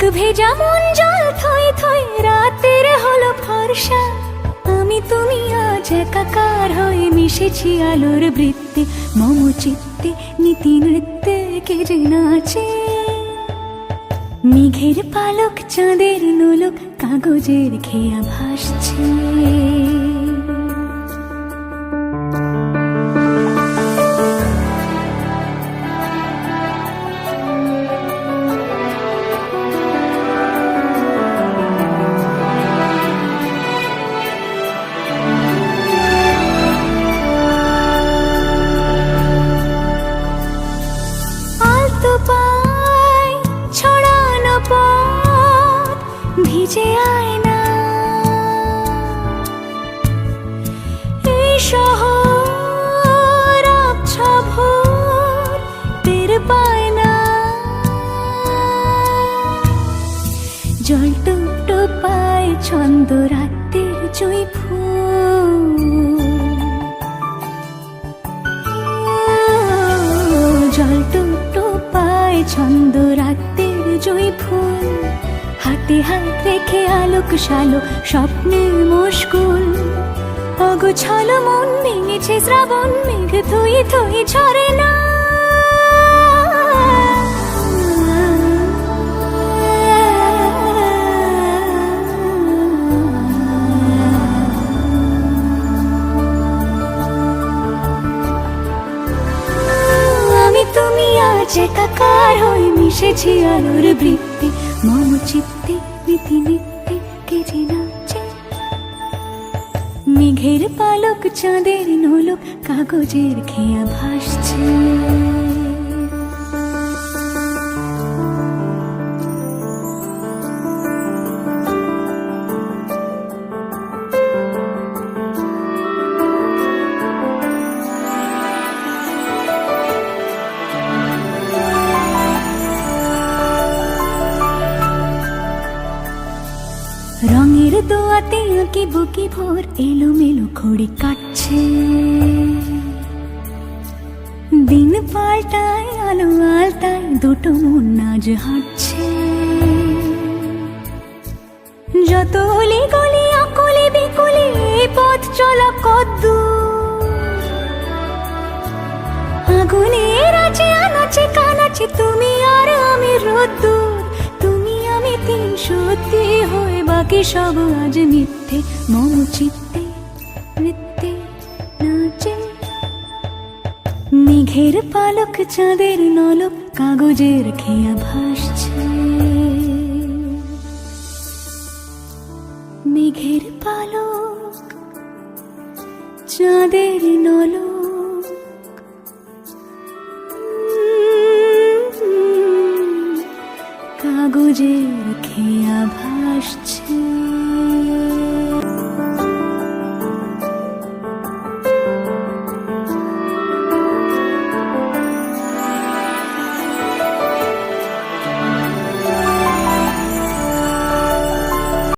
কাক ভেজা মন জল থই থই, রাতের হলো ফর্ষা আমি তুমি আজ একাকার হয়ে মিশেছি আলোর বৃত্তে মম চিত্তে নীতি নৃত্যে কে যে নাচে? মেঘের পালক, চাঁদের নোলক, কাগজের খেয়া ভাসছে। ভিজে আয় না এই শহর আবছা ভোর টের পায় না। জল টুকটো পায় ছন্দ রাতের জয় ফুল। জল পায় ছন্দ রেখে আলোক শালো স্বপ্নে মুশকুল। অগোছালো মন ভেঙেছে, শ্রাবণ মেঘ থই থই ঝরে না। আজ একাকার হয়ে মিশেছি আলোর বৃত্তি মম চিত্তে। রীতি নিত্যে কে যে নাচে মেঘের পালক চাঁদের নোলক কাগজের খেয়া ভাসছে। দোয়াতে আঁকি বুকি ভোর এলোমেলো খড়ি কাটছে। দিন পাল্টায়, আলো আলতায়, দুটো মন নাজ হাঁটছে। যত অলি গলি, অকলি বিকলি পথ চলা কদ্দু আগুনের আছে আনাচে কানাচে, তুমি আর আমি তিন সত্যি হয়ে বাকি সব আজ মিথ্যে। মম চিত্তে, নৃত্যে নাচে। মেঘের পালক চাঁদের নলক কাগজের খেয়া ভাসছে। মেঘের পালক চাঁদের নলক খুঁজে রাখে আভাসছে